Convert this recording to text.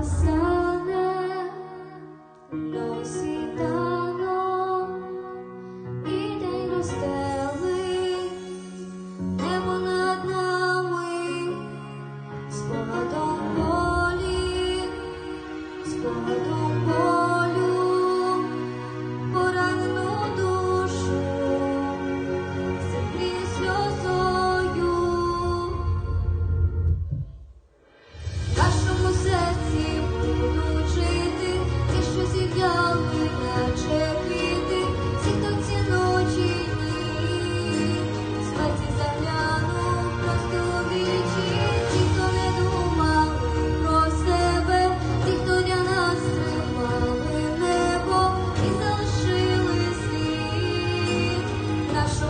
Застане до світаном і день розстелить небо над нами, спогадом болі, спогадом болі. las